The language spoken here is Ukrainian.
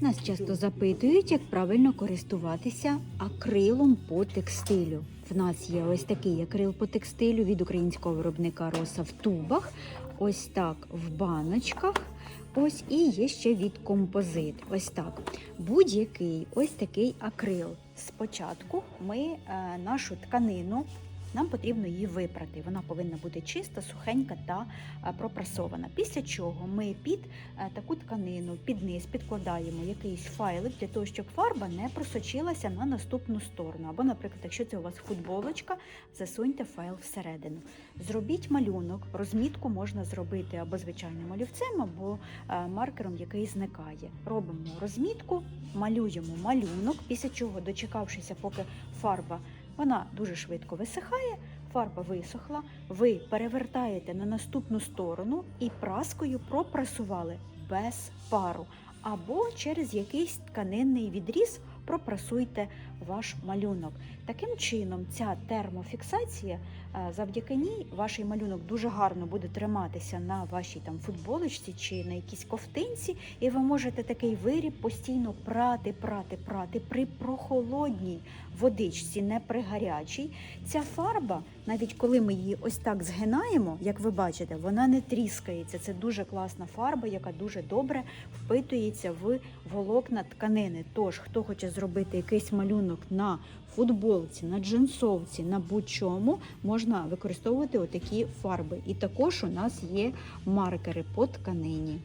Нас часто запитують, як правильно користуватися акрилом по текстилю. В нас є ось такий акрил по текстилю від українського виробника Роса в тубах, ось так в баночках. Ось і є ще від композит. Ось так. Будь-який ось такий акрил. Спочатку ми е, нашу тканину. Нам потрібно її випрати. Вона повинна бути чиста, сухенька та е, пропрасована. Після чого ми під е, таку тканину під низ підкладаємо якийсь файлик для того, щоб фарба не просочилася на наступну сторону. Або, наприклад, якщо це у вас футболочка, засуньте файл всередину. Зробіть малюнок, розмітку можна зробити або звичайним олівцем, або е, маркером, який зникає. Робимо розмітку, малюємо малюнок, після чого, дочекавшися, поки фарба вона дуже швидко висихає, фарба висохла, ви перевертаєте на наступну сторону і праскою пропрасували без пару. Або через якийсь тканинний відріз пропрасуйте ваш малюнок. Таким чином, ця термофіксація, е, завдяки ній ваш малюнок дуже гарно буде триматися на вашій там футболочці чи на якійсь ковтинці, і ви можете такий виріб постійно прати, прати, прати при прохолодній водичці, не при гарячій. Ця фарба, навіть коли ми її ось так згинаємо, як ви бачите, вона не тріскається. Це дуже класна фарба, яка дуже добре впитується в волокна тканини. Тож, хто хоче зробити якийсь малюнок на футболці, на джинсовці, на будь-чому, можна використовувати отакі фарби. І також у нас є маркери по тканині.